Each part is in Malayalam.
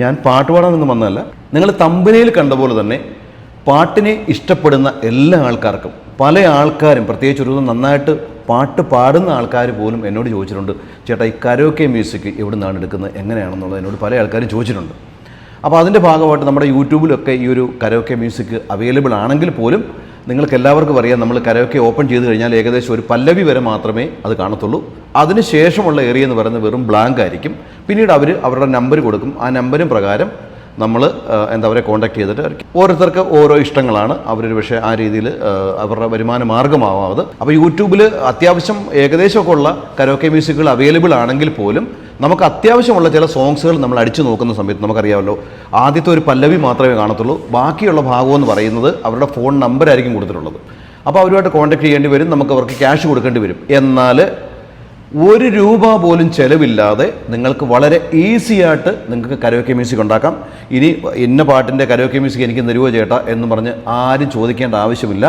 ഞാൻ പാട്ട് പാടാൻ നിന്ന് വന്നതല്ല. നിങ്ങൾ തമ്പനയിൽ കണ്ട പോലെ തന്നെ പാട്ടിനെ ഇഷ്ടപ്പെടുന്ന എല്ലാ ആൾക്കാർക്കും പല ആൾക്കാരും പ്രത്യേകിച്ച് ഒരു നന്നായിട്ട് പാട്ട് പാടുന്ന ആൾക്കാർ പോലും എന്നോട് ചോദിച്ചിട്ടുണ്ട് ചേട്ടാ ഈ കരോക്കെ മ്യൂസിക് എവിടെ നിന്നാണ് എടുക്കുന്നത്? എങ്ങനെയാണെന്നുള്ളത്? എന്നോട് പല ആൾക്കാരും ചോദിച്ചിട്ടുണ്ട്. അപ്പോൾ അതിന്റെ ഭാഗമായിട്ട് നമ്മുടെ യൂട്യൂബിലൊക്കെ ഈ ഒരു കരോക്കെ മ്യൂസിക് അവൈലബിൾ ആണെങ്കിൽ പോലും നിങ്ങൾക്ക് എല്ലാവർക്കും അറിയാം നമ്മൾ കരോക്കെ ഓപ്പൺ ചെയ്ത് കഴിഞ്ഞാൽ ഏകദേശം ഒരു പല്ലവി വരെ മാത്രമേ അത് കാണത്തുള്ളൂ. അതിന് ശേഷമുള്ള ഏരിയ എന്ന് പറയുന്നത് വെറും ബ്ലാങ്ക് ആയിരിക്കും. പിന്നീട് അവർ അവരുടെ നമ്പർ കൊടുക്കും. ആ നമ്പരും പ്രകാരം നമ്മൾ എന്താ പറയുക കോൺടാക്ട് ചെയ്തിട്ട് ഓരോരുത്തർക്ക് ഓരോ ഇഷ്ടങ്ങളാണ്. അവരൊരു പക്ഷേ ആ രീതിയിൽ അവരുടെ വരുമാന മാർഗമാവാം അത് അപ്പോൾ യൂട്യൂബിൽ അത്യാവശ്യം ഏകദേശമൊക്കെ ഉള്ള കരോക്കെ മ്യൂസിക്കുകൾ അവൈലബിൾ ആണെങ്കിൽ പോലും നമുക്ക് അത്യാവശ്യമുള്ള ചില സോങ്സുകൾ നമ്മൾ അടിച്ചു നോക്കുന്ന സമയത്ത് നമുക്കറിയാമല്ലോ. ആദ്യത്തെ ഒരു പല്ലവി മാത്രമേ കാണത്തുള്ളൂ. ബാക്കിയുള്ള ഭാഗം എന്ന് പറയുന്നത് അവരുടെ ഫോൺ നമ്പർ ആയിരിക്കും കൊടുത്തിട്ടുള്ളത്. അപ്പോൾ അവരുമായിട്ട് കോൺടാക്ട് ചെയ്യേണ്ടി വരും. നമുക്ക് അവർക്ക് ക്യാഷ് കൊടുക്കേണ്ടി വരും. എന്നാൽ ഒരു രൂപ പോലും ചിലവില്ലാതെ നിങ്ങൾക്ക് വളരെ ഈസി ആയിട്ട് നിങ്ങൾക്ക് കരോക്കെ മ്യൂസിക് ഉണ്ടാക്കാം. ഇനി ഇന്ന പാട്ടിന്റെ കരോക്കെ മ്യൂസിക് എനിക്ക് നിരുവോ ചേട്ടാ എന്ന് പറഞ്ഞ് ആരും ചോദിക്കേണ്ട ആവശ്യമില്ല.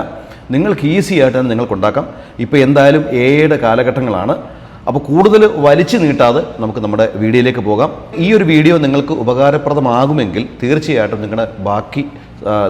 നിങ്ങൾക്ക് ഈസി ആയിട്ട് തന്നെ നിങ്ങൾക്ക് ഉണ്ടാക്കാം ഇപ്പോൾ എന്തായാലും എയുടെ കാലഘട്ടങ്ങളാണ്. അപ്പോൾ കൂടുതൽ വലിച്ചു നീട്ടാതെ നമുക്ക് നമ്മുടെ വീഡിയോയിലേക്ക് പോകാം. ഈ ഒരു വീഡിയോ നിങ്ങൾക്ക് ഉപകാരപ്രദമാകുമെങ്കിൽ തീർച്ചയായിട്ടും നിങ്ങളുടെ ബാക്കി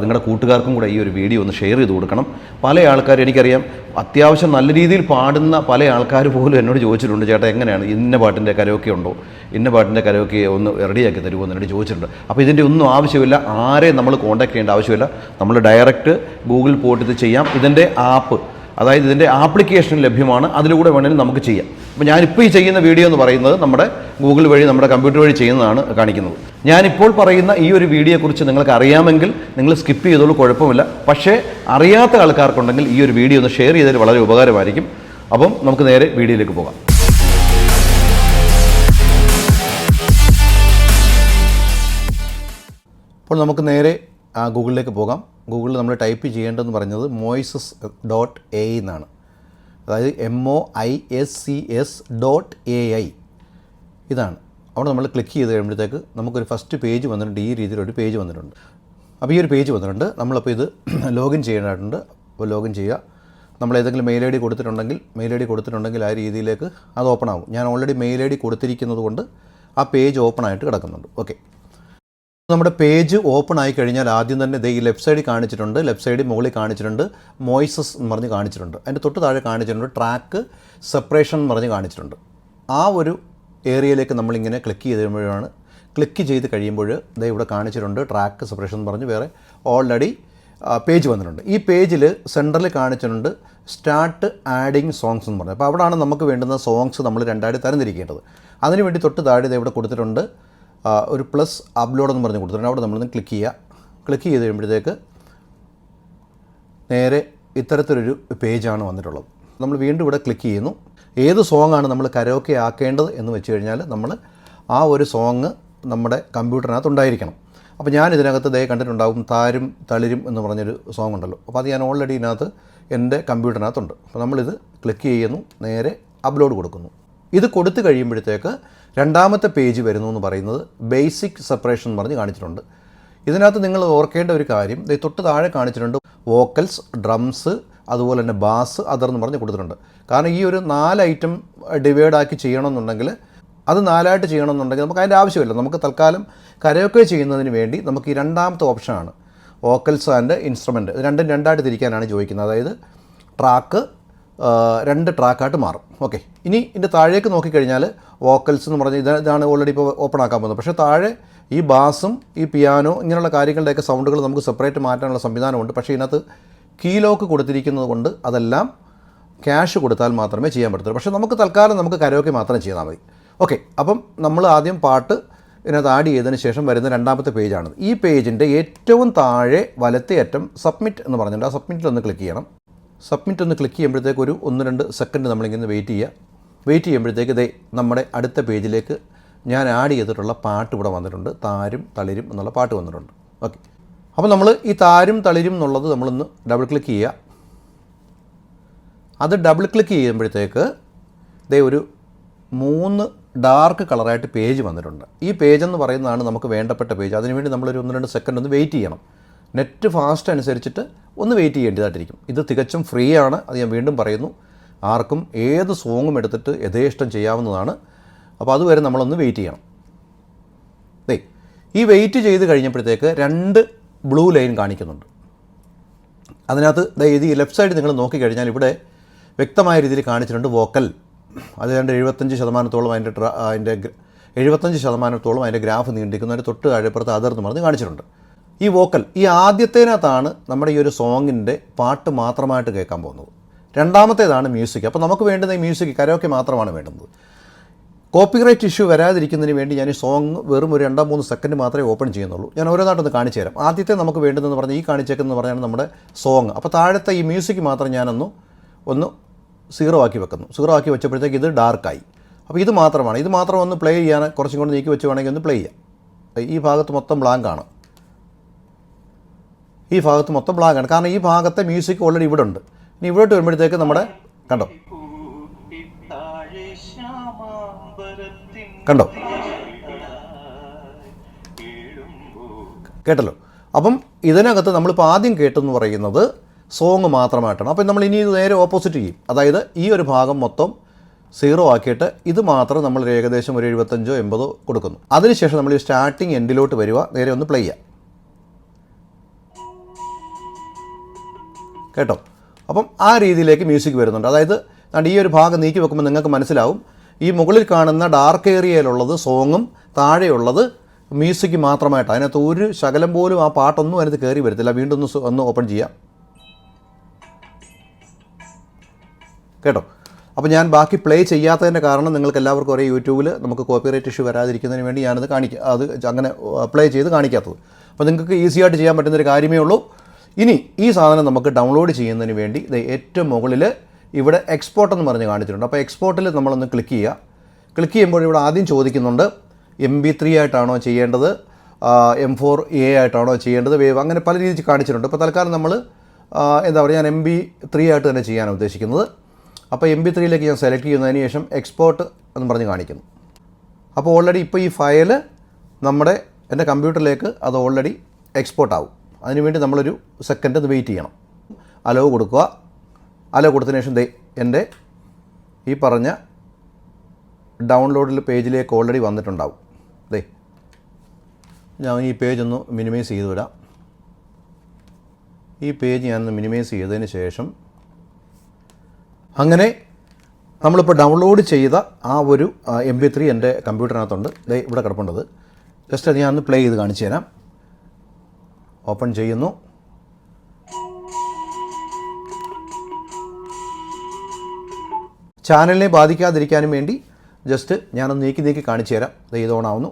നിങ്ങളുടെ കൂട്ടുകാർക്കും കൂടെ ഈ ഒരു വീഡിയോ ഒന്ന് ഷെയർ ചെയ്ത് കൊടുക്കണം. പല ആൾക്കാരും എനിക്കറിയാം അത്യാവശ്യം നല്ല രീതിയിൽ പാടുന്ന പല ആൾക്കാർ പോലും എന്നോട് ചോദിച്ചിട്ടുണ്ട് ചേട്ടാ എങ്ങനെയാണ്? ഇന്ന പാട്ടിന്റെ കരോക്കെ ഉണ്ടോ? ഇന്ന പാട്ടിന്റെ കരോക്കെ ഒന്ന് റെഡിയാക്കി തരുമോ? എന്ന് എന്നോട് ചോദിച്ചിട്ടുണ്ട്. അപ്പോൾ ഇതിന്റെ ഒന്നും ആവശ്യമില്ല ആരെയും നമ്മൾ കോൺടാക്ട് ചെയ്യേണ്ട ആവശ്യമില്ല. നമ്മൾ ഡയറക്റ്റ് ഗൂഗിൾ പോയിട്ട് ഇത് ചെയ്യാം. ഇതിന്റെ ആപ്പ് അതായത് ഇതിന്റെ ആപ്ലിക്കേഷൻ ലഭ്യമാണ്. അതിലൂടെ വേണമെങ്കിൽ നമുക്ക് ചെയ്യാം. അപ്പോൾ ഞാനിപ്പോൾ ഈ ചെയ്യുന്ന വീഡിയോ എന്ന് പറയുന്നത് നമ്മുടെ ഗൂഗിൾ വഴി നമ്മുടെ കമ്പ്യൂട്ടർ വഴി ചെയ്യുന്നതാണ് കാണിക്കുന്നത്. ഞാനിപ്പോൾ പറയുന്ന ഈ ഒരു വീഡിയോയെക്കുറിച്ച് നിങ്ങൾക്ക് അറിയാമെങ്കിൽ നിങ്ങൾ സ്കിപ്പ് ചെയ്തോളൂ കുഴപ്പമില്ല. പക്ഷേ അറിയാത്ത ആൾക്കാർക്കുണ്ടെങ്കിൽ ഈ ഒരു വീഡിയോ ഒന്ന് ഷെയർ ചെയ്താൽ വളരെ ഉപകാരമായിരിക്കും. അപ്പം നമുക്ക് നേരെ വീഡിയോയിലേക്ക് പോകാം. അപ്പോൾ നമുക്ക് നേരെ ഗൂഗിളിലേക്ക് പോകാം. ഗൂഗിളിൽ നമ്മൾ ടൈപ്പ് ചെയ്യേണ്ടതെന്ന് പറഞ്ഞത് മോയ്സസ് ഡോട്ട് എ എന്നാണ്. അതായത് M O I S C S dot A I. ഇതാണ്. അവിടെ നമ്മൾ ക്ലിക്ക് ചെയ്ത് കഴിയുമ്പോഴത്തേക്ക് നമുക്കൊരു ഫസ്റ്റ് പേജ് വന്നിട്ടുണ്ട്. ഈ രീതിയിലൊരു പേജ് വന്നിട്ടുണ്ട്. അപ്പോൾ ഈ ഒരു പേജ് വന്നിട്ടുണ്ട്. നമ്മളപ്പോൾ ഇത് ലോഗിൻ ചെയ്യേണ്ടതായിട്ടുണ്ട്. അപ്പോൾ ലോഗിൻ ചെയ്യുക. നമ്മൾ ഏതെങ്കിലും മെയിൽ ഐ ഡി കൊടുത്തിട്ടുണ്ടെങ്കിൽ മെയിൽ ഐ ഡി കൊടുത്തിട്ടുണ്ടെങ്കിൽ ആ രീതിയിലേക്ക് അത് ഓപ്പൺ ആകും ഞാൻ ഓൾറെഡി മെയിൽ ഐ ഡി കൊടുത്തിരിക്കുന്നത് കൊണ്ട് ആ പേജ് ഓപ്പൺ ആയിട്ട് കിടക്കുന്നുണ്ട്. ഓക്കെ. നമ്മുടെ പേജ് ഓപ്പൺ ആയി കഴിഞ്ഞാൽ ആദ്യം തന്നെ ഈ ലെഫ്റ്റ് സൈഡിൽ കാണിച്ചിട്ടുണ്ട് ലെഫ്റ്റ് സൈഡിൽ മുകളിൽ കാണിച്ചിട്ടുണ്ട് മോയ്സസ് എന്ന് പറഞ്ഞ് കാണിച്ചിട്ടുണ്ട്. അതിന്റെ തൊട്ട് താഴെ കാണിച്ചിട്ടുണ്ട് ട്രാക്ക് സെപ്പറേഷൻ എന്ന് പറഞ്ഞ് കാണിച്ചിട്ടുണ്ട്. ആ ഒരു ഏരിയയിലേക്ക് നമ്മളിങ്ങനെ ക്ലിക്ക് ചെയ്ത് കഴിയുമ്പോഴാണ് ക്ലിക്ക് ചെയ്ത് കഴിയുമ്പോൾ ദേ ഇവിടെ കാണിച്ചിട്ടുണ്ട് ട്രാക്ക് സെപ്പറേഷൻ എന്ന് പറഞ്ഞ് വേറെ ഓൾറെഡി പേജ് വന്നിട്ടുണ്ട്. ഈ പേജിൽ സെന്ററിൽ കാണിച്ചിട്ടുണ്ട് സ്റ്റാർട്ട് ആഡിങ് സോങ്സ് എന്ന് പറഞ്ഞത് അപ്പോൾ അവിടെയാണ് നമുക്ക് വേണ്ടുന്ന സോങ്സ് നമ്മൾ രണ്ടായിട്ട് തരംതിരിക്കേണ്ടത്. അതിനുവേണ്ടി തൊട്ട് താഴെ ഇവിടെ കൊടുത്തിട്ടുണ്ട് ഒരു പ്ലസ് അപ്ലോഡ് എന്ന് പറഞ്ഞ് കൊടുത്തിട്ടുണ്ട്. അവിടെ നമ്മളൊന്ന് ക്ലിക്ക് ചെയ്യുക. ക്ലിക്ക് ചെയ്ത് കഴിയുമ്പോഴത്തേക്ക് നേരെ ഇത്തരത്തിലൊരു പേജാണ് വന്നിട്ടുള്ളത്. നമ്മൾ വീണ്ടും ഇവിടെ ക്ലിക്ക് ചെയ്യുന്നു. ഏത് സോങ്ങാണ് നമ്മൾ കരോക്കെ ആക്കേണ്ടത് എന്ന് വെച്ച് കഴിഞ്ഞാൽ നമ്മൾ ആ ഒരു സോങ് നമ്മുടെ കമ്പ്യൂട്ടറിനകത്ത് ഉണ്ടായിരിക്കണം. അപ്പോൾ ഞാൻ ഇതിനകത്ത് ദയ കണ്ടിട്ടുണ്ടാകും താരും തളിരും എന്ന് പറഞ്ഞൊരു സോങ് ഉണ്ടല്ലോ. അപ്പോൾ അത് ഞാൻ ഓൾറെഡി ഇതിനകത്ത് എന്റെ കമ്പ്യൂട്ടറിനകത്തുണ്ട് അപ്പോൾ നമ്മളിത് ക്ലിക്ക് ചെയ്യുന്നു. നേരെ അപ്ലോഡ് കൊടുക്കുന്നു. ഇത് കൊടുത്തു കഴിയുമ്പോഴത്തേക്ക് രണ്ടാമത്തെ പേജ് വരുന്നു എന്ന് പറയുന്നത് ബേസിക് സെപ്പറേഷൻ എന്ന് പറഞ്ഞ് കാണിച്ചിട്ടുണ്ട്. ഇതിനകത്ത് നിങ്ങൾ ഓർക്കേണ്ട ഒരു കാര്യം തൊട്ട് താഴെ കാണിച്ചിട്ടുണ്ട് വോക്കൽസ് ഡ്രംസ് അതുപോലെ തന്നെ ബാസ് അതർ എന്ന് പറഞ്ഞ് കൊടുത്തിട്ടുണ്ട്. കാരണം ഈ ഒരു നാല് ഐറ്റം ഡിവൈഡ് ആക്കി ചെയ്യണമെന്നുണ്ടെങ്കിൽ അത് നാലായിട്ട് ചെയ്യണമെന്നുണ്ടെങ്കിൽ നമുക്ക് അതിന്റെ ആവശ്യമില്ല. നമുക്ക് തൽക്കാലം കരയൊക്കെ ചെയ്യുന്നതിന് വേണ്ടി നമുക്ക് ഈ രണ്ടാമത്തെ ഓപ്ഷനാണ്. വോക്കൽസ് ആൻഡ് ഇൻസ്ട്രുമെന്റ് രണ്ടും രണ്ടായിട്ട് തിരിക്കാനാണ് ചോദിക്കുന്നത്. അതായത് ട്രാക്ക് രണ്ട് ട്രാക്കായിട്ട് മാറും. ഓക്കെ. ഇനി ഇതിന്റെ താഴേക്ക് നോക്കിക്കഴിഞ്ഞാൽ വോക്കൽസ് എന്ന് പറഞ്ഞാൽ ഇത് ഇതാണ് ഓൾറെഡി ഇപ്പോൾ ഓപ്പൺ ആക്കാൻ പോകുന്നത്. പക്ഷേ താഴെ ഈ ബാസും ഈ പിയാനോ ഇങ്ങനെയുള്ള കാര്യങ്ങളുടെയൊക്കെ സൗണ്ടുകൾ നമുക്ക് സെപ്പറേറ്റ് മാറ്റാനുള്ള സംവിധാനമുണ്ട്. പക്ഷേ ഇതിനകത്ത് കീ ലോക്ക് കൊടുത്തിരിക്കുന്നത് കൊണ്ട് അതെല്ലാം ക്യാഷ് കൊടുത്താൽ മാത്രമേ ചെയ്യാൻ പറ്റത്തുള്ളൂ. പക്ഷേ നമുക്ക് തൽക്കാലം നമുക്ക് കരോക്കെ മാത്രം ചെയ്താൽ മതി. ഓക്കെ. അപ്പം നമ്മൾ ആദ്യം പാട്ട് ഇതിനകത്ത് ആഡ് ചെയ്തതിന് ശേഷം വരുന്ന രണ്ടാമത്തെ പേജാണ് ഈ പേജിന്റെ ഏറ്റവും താഴെ വലത്തേ അറ്റം സബ്മിറ്റ് എന്ന് പറഞ്ഞിട്ടുണ്ട്. ആ സബ്മിറ്റിൽ ഒന്ന് ക്ലിക്ക് ചെയ്യണം. സബ്മിറ്റ് ഒന്ന് ക്ലിക്ക് ചെയ്യുമ്പോഴത്തേക്ക് ഒരു ഒന്ന് രണ്ട് സെക്കൻഡ് നമ്മളിങ്ങനെ വെയിറ്റ് ചെയ്യുക. വെയിറ്റ് ചെയ്യുമ്പോഴത്തേക്ക് ഇതേ നമ്മുടെ അടുത്ത പേജിലേക്ക് ഞാൻ ആഡ് ചെയ്തിട്ടുള്ള പാട്ട് ഇവിടെ വന്നിട്ടുണ്ട്. താരും തളിരും എന്നുള്ള പാട്ട് വന്നിട്ടുണ്ട്. ഓക്കെ അപ്പോൾ നമ്മൾ ഈ താരും തളിരും എന്നുള്ളത് നമ്മളൊന്ന് ഡബിൾ ക്ലിക്ക് ചെയ്യുക. അത് ഡബിൾ ക്ലിക്ക് ചെയ്യുമ്പോഴത്തേക്ക് ഇതേ ഒരു മൂന്ന് ഡാർക്ക് കളറായിട്ട് പേജ് വന്നിട്ടുണ്ട്. ഈ പേജ് എന്ന് പറയുന്നതാണ് നമുക്ക് വേണ്ടപ്പെട്ട പേജ് അതിനുവേണ്ടി നമ്മളൊരു ഒന്ന് രണ്ട് സെക്കൻഡ് ഒന്ന് വെയിറ്റ് ചെയ്യണം. നെറ്റ് ഫാസ്റ്റ് അനുസരിച്ചിട്ട് ഒന്ന് വെയിറ്റ് ചെയ്യേണ്ടതായിട്ടിരിക്കും. ഇത് തികച്ചും ഫ്രീ ആണ്. അത് ഞാൻ വീണ്ടും പറയുന്നു. ആർക്കും ഏത് സോങ്ങും എടുത്തിട്ട് യഥേഷ്ടം ചെയ്യാവുന്നതാണ്. അപ്പോൾ അതുവരെ നമ്മളൊന്ന് വെയിറ്റ് ചെയ്യണം. ദേ ഈ വെയിറ്റ് ചെയ്ത് കഴിഞ്ഞപ്പോഴത്തേക്ക് രണ്ട് ബ്ലൂ ലൈൻ കാണിക്കുന്നുണ്ട്. അതിനകത്ത് ദേ ഇത് ഈ ലെഫ്റ്റ് സൈഡ് നിങ്ങൾ നോക്കിക്കഴിഞ്ഞാൽ ഇവിടെ വ്യക്തമായ രീതിയിൽ കാണിച്ചിട്ടുണ്ട് വോക്കൽ അത് രണ്ട് എഴുപത്തഞ്ച് ശതമാനത്തോളം അതിന്റെ അതിന്റെ എഴുപത്തഞ്ച് ശതമാനത്തോളം അതിന്റെ ഗ്രാഫ് നീണ്ടിരിക്കുന്നു. അതിന്റെ തൊട്ട് താഴെപ്പുറത്ത് അതർന്ന് പറഞ്ഞ് കാണിച്ചിട്ടുണ്ട്. ഈ വോക്കൽ ഈ ആദ്യത്തേനകത്താണ് നമ്മുടെ ഈ ഒരു സോങ്ങിന്റെ പാട്ട് മാത്രമായിട്ട് കേൾക്കാൻ പോകുന്നത്. രണ്ടാമത്തേതാണ് മ്യൂസിക്. അപ്പോൾ നമുക്ക് വേണ്ടുന്ന ഈ മ്യൂസിക് കരോക്കെ മാത്രമാണ് വേണ്ടുന്നത്. കോപ്പിറൈറ്റ് ഇഷ്യൂ വരാതിരിക്കുന്നതിന് വേണ്ടി ഞാൻ ഈ സോങ് വെറും ഒരു രണ്ടോ മൂന്ന് സെക്കൻഡ് മാത്രമേ ഓപ്പൺ ചെയ്യുന്നുള്ളൂ. ഞാൻ ഓരോ ഓരോന്നായിട്ടൊന്ന് കാണിച്ചു തരാം. ആദ്യത്തെ നമുക്ക് വേണ്ടതെന്ന് പറഞ്ഞാൽ ഈ കാണിച്ചേക്കെന്ന് പറഞ്ഞാൽ നമ്മുടെ സോങ്. അപ്പോൾ താഴത്തെ ഈ മ്യൂസിക് മാത്രം ഞാനൊന്ന് ഒന്ന് സീറോ ആക്കി വെക്കുന്നു. സീറോ ആക്കി വെച്ചപ്പോഴത്തേക്ക് ഇത് ഡാർക്കായി. അപ്പോൾ ഇത് മാത്രമാണ്. ഇത് മാത്രം ഒന്ന് പ്ലേ ചെയ്യാൻ കുറച്ചും കൂടി നീക്കി വെച്ച് വേണമെങ്കിൽ ഒന്ന് പ്ലേ ചെയ്യാം. ഈ ഭാഗത്ത് മൊത്തം ബ്ലാങ്ക് ആണ്. ഈ ഭാഗത്ത് മൊത്തം ബ്ലാങ്ക് ആണ്. കാരണം ഈ ഭാഗത്തെ മ്യൂസിക് ഓൾറെഡി ഇവിടെ ഉണ്ട് ഇനി ഇവിടോട്ട് വരുമ്പോഴത്തേക്ക് നമ്മുടെ കണ്ടോ? കണ്ടോ? കേട്ടല്ലോ. അപ്പം ഇതിനകത്ത് നമ്മളിപ്പോൾ ആദ്യം കേട്ടെന്ന് പറയുന്നത് സോങ് മാത്രമായിട്ടാണ്. അപ്പം നമ്മൾ ഇനി ഇത് നേരെ ഓപ്പോസിറ്റ് ചെയ്യും. അതായത് ഈ ഒരു ഭാഗം മൊത്തം സീറോ ആക്കിയിട്ട് ഇത് മാത്രം നമ്മൾ ഏകദേശം ഒരു എഴുപത്തഞ്ചോ എൺപതോ കൊടുക്കുന്നു. അതിനുശേഷം നമ്മൾ സ്റ്റാർട്ടിങ് എൻഡിലോട്ട് വരിക നേരെ ഒന്ന് പ്ലേ ചെയ്യാം. കേട്ടോ? അപ്പം ആ രീതിയിലേക്ക് മ്യൂസിക് വരുന്നുണ്ട്. അതായത് ഈ ഒരു ഭാഗം നീക്കി വെക്കുമ്പോൾ നിങ്ങൾക്ക് മനസ്സിലാവും. ഈ മുകളിൽ കാണുന്ന ഡാർക്ക് ഏരിയയിലുള്ളത് സോങ്ങും താഴെയുള്ളത് മ്യൂസിക് മാത്രമായിട്ട്. അതിനകത്ത് ഒരു ശകലം പോലും ആ പാട്ടൊന്നും അതിനകത്ത് കയറി വരത്തില്ല. വീണ്ടും ഒന്ന് ഒന്ന് ഓപ്പൺ ചെയ്യാം. കേട്ടോ? അപ്പോൾ ഞാൻ ബാക്കി പ്ലേ ചെയ്യാത്തതിന്റെ കാരണം നിങ്ങൾക്ക് എല്ലാവർക്കും ഒരേ യൂട്യൂബിൽ നമുക്ക് കോപ്പിറൈറ്റ് ഇഷ്യൂ വരാതിരിക്കുന്നതിന് വേണ്ടി ഞാനത് കാണിക്കുക അത് അങ്ങനെ പ്ലേ ചെയ്ത് കാണിക്കാത്തത്. അപ്പോൾ നിങ്ങൾക്ക് ഈസി ആയിട്ട് ചെയ്യാൻ പറ്റുന്നൊരു കാര്യമേ ഉള്ളൂ. ഇനി ഈ സാധനം നമുക്ക് ഡൗൺലോഡ് ചെയ്യുന്നതിന് വേണ്ടി ഇത് ഏറ്റവും മുകളിൽ ഇവിടെ എക്സ്പോർട്ട് എന്ന് പറഞ്ഞ് കാണിച്ചിട്ടുണ്ട്. അപ്പോൾ എക്സ്പോർട്ടിൽ നമ്മളൊന്ന് ക്ലിക്ക് ചെയ്യുക. ക്ലിക്ക് ചെയ്യുമ്പോൾ ഇവിടെ ആദ്യം ചോദിക്കുന്നുണ്ട് എം ബി ത്രീ ആയിട്ടാണോ ചെയ്യേണ്ടത്? എം ഫോർ എ ആയിട്ടാണോ ചെയ്യേണ്ടത്? വേവ് അങ്ങനെ പല രീതിയിൽ കാണിച്ചിട്ടുണ്ട്. അപ്പോൾ തൽക്കാലം നമ്മൾ എന്താ പറയുക ഞാൻ എം ബി ത്രീ ആയിട്ട് തന്നെ ചെയ്യാനാണ് ഉദ്ദേശിക്കുന്നത്. അപ്പോൾ എം ബി ത്രീയിലേക്ക് ഞാൻ സെലക്ട് ചെയ്യുന്നതിന് ശേഷം എക്സ്പോർട്ട് എന്ന് പറഞ്ഞ് കാണിക്കുന്നു. അപ്പോൾ ഓൾറെഡി ഇപ്പോൾ ഈ ഫയൽ നമ്മുടെ എന്റെ കമ്പ്യൂട്ടറിലേക്ക് അത് ഓൾറെഡി എക്സ്പോർട്ട് ആവും. അതിനുവേണ്ടി നമ്മളൊരു സെക്കൻഡ് ഒന്ന് വെയിറ്റ് ചെയ്യണം. അലോ കൊടുക്കുക. അലോ കൊടുത്തതിന് ശേഷം ദേ എന്റെ ഈ പറഞ്ഞ ഡൗൺലോഡിൽ പേജിലേക്ക് ഓൾറെഡി വന്നിട്ടുണ്ടാവും. ദേ ഞാൻ ഈ പേജ് ഒന്ന് മിനിമൈസ് ചെയ്ത് വരാം ഈ പേജ് ഞാൻ ഒന്ന് മിനിമൈസ് ചെയ്തതിന് ശേഷം അങ്ങനെ നമ്മളിപ്പോൾ ഡൗൺലോഡ് ചെയ്ത ആ ഒരു എം ബി ത്രീ എന്റെ കമ്പ്യൂട്ടറിനകത്തുണ്ട് ഇവിടെ കിടപ്പുണ്ടത് ജസ്റ്റ് അത് ഒന്ന് പ്ലേ ചെയ്ത് കാണിച്ചു തരാം. ഓപ്പൺ ചെയ്യുന്നു. ചാനലിനെ ബാധിക്കാതിരിക്കാനും വേണ്ടി ജസ്റ്റ് ഞാനൊന്ന് നീക്കി നീക്കി കാണിച്ചു തരാം. ഇത് ഓണാവുന്നു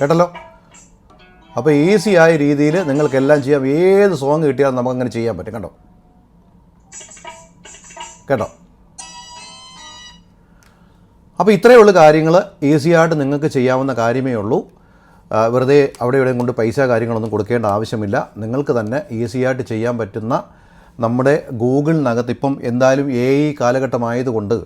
കേട്ടല്ലോ? അപ്പോൾ ഈസി ആയ രീതിയിൽ നിങ്ങൾക്കെല്ലാം ചെയ്യാം. ഏത് സോങ് കിട്ടിയാലും നമുക്കങ്ങനെ ചെയ്യാൻ പറ്റും. കേട്ടോ കേട്ടോ? അപ്പോൾ ഇത്രയേ ഉള്ളൂ കാര്യങ്ങൾ ഈസിയായിട്ട് നിങ്ങൾക്ക് ചെയ്യാവുന്ന കാര്യമേ ഉള്ളൂ. വെറുതെ അവിടെ ഇവിടെയും കൊണ്ട് പൈസ കാര്യങ്ങളൊന്നും കൊടുക്കേണ്ട ആവശ്യമില്ല. നിങ്ങൾക്ക് തന്നെ ഈസിയായിട്ട് ചെയ്യാൻ പറ്റുന്ന നമ്മുടെ ഗൂഗിളിനകത്ത് ഇപ്പം എന്തായാലും എ ഐ കാലഘട്ടമായതുകൊണ്ട്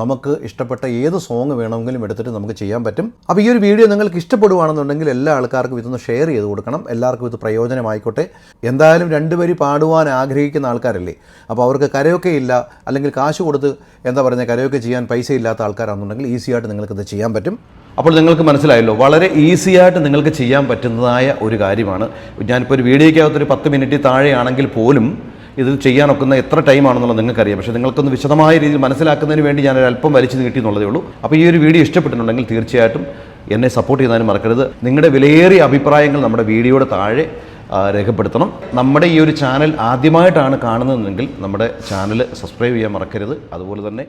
നമുക്ക് ഇഷ്ടപ്പെട്ട ഏത് സോങ് വേണമെങ്കിലും എടുത്തിട്ട് നമുക്ക് ചെയ്യാൻ പറ്റും. അപ്പോൾ ഈ ഒരു വീഡിയോ നിങ്ങൾക്ക് ഇഷ്ടപ്പെടുവാണെന്നുണ്ടെങ്കിൽ എല്ലാ ആൾക്കാർക്കും ഇതൊന്ന് ഷെയർ ചെയ്ത് കൊടുക്കണം. എല്ലാവർക്കും ഇത് പ്രയോജനമായിക്കോട്ടെ. എന്തായാലും രണ്ടുപേര് പാടുവാൻ ആഗ്രഹിക്കുന്ന ആൾക്കാരല്ലേ? അപ്പോൾ അവർക്ക് കരയൊക്കെ ഇല്ല അല്ലെങ്കിൽ കാശ് കൊടുത്ത് എന്താ പറയുന്നത് കരയൊക്കെ ചെയ്യാൻ പൈസ ഇല്ലാത്ത ആൾക്കാരാണെന്നുണ്ടെങ്കിൽ ഈസി ആയിട്ട് നിങ്ങൾക്കിത് ചെയ്യാൻ പറ്റും. അപ്പോൾ നിങ്ങൾക്ക് മനസ്സിലായല്ലോ വളരെ ഈസിയായിട്ട് നിങ്ങൾക്ക് ചെയ്യാൻ പറ്റുന്നതായ ഒരു കാര്യമാണ്. ഞാനിപ്പോൾ ഒരു വീഡിയോയ്ക്കകത്തൊരു പത്ത് മിനിറ്റ് താഴെയാണെങ്കിൽ പോലും ഇത് ചെയ്യാനൊക്കുന്ന എത്ര ടൈമാണെന്നുള്ളത് നിങ്ങൾക്കറിയാം. പക്ഷേ നിങ്ങൾക്കൊന്ന് വിശദമായ രീതിയിൽ മനസ്സിലാക്കുന്നതിന് വേണ്ടി ഞാൻ അല്പം വലിച്ചു നീട്ടി എന്നുള്ളതേ ഉള്ളൂ. അപ്പോൾ ഈ ഒരു വീഡിയോ ഇഷ്ടപ്പെട്ടിട്ടുണ്ടെങ്കിൽ തീർച്ചയായിട്ടും എന്നെ സപ്പോർട്ട് ചെയ്യുന്നതിന് മറക്കരുത്. നിങ്ങളുടെ വിലയേറിയ അഭിപ്രായങ്ങൾ നമ്മുടെ വീഡിയോയുടെ താഴെ രേഖപ്പെടുത്തണം. നമ്മുടെ ഈ ഒരു ചാനൽ ആദ്യമായിട്ടാണ് കാണുന്നതെങ്കിൽ നമ്മുടെ ചാനൽ സബ്സ്ക്രൈബ് ചെയ്യാൻ മറക്കരുത്. അതുപോലെ തന്നെ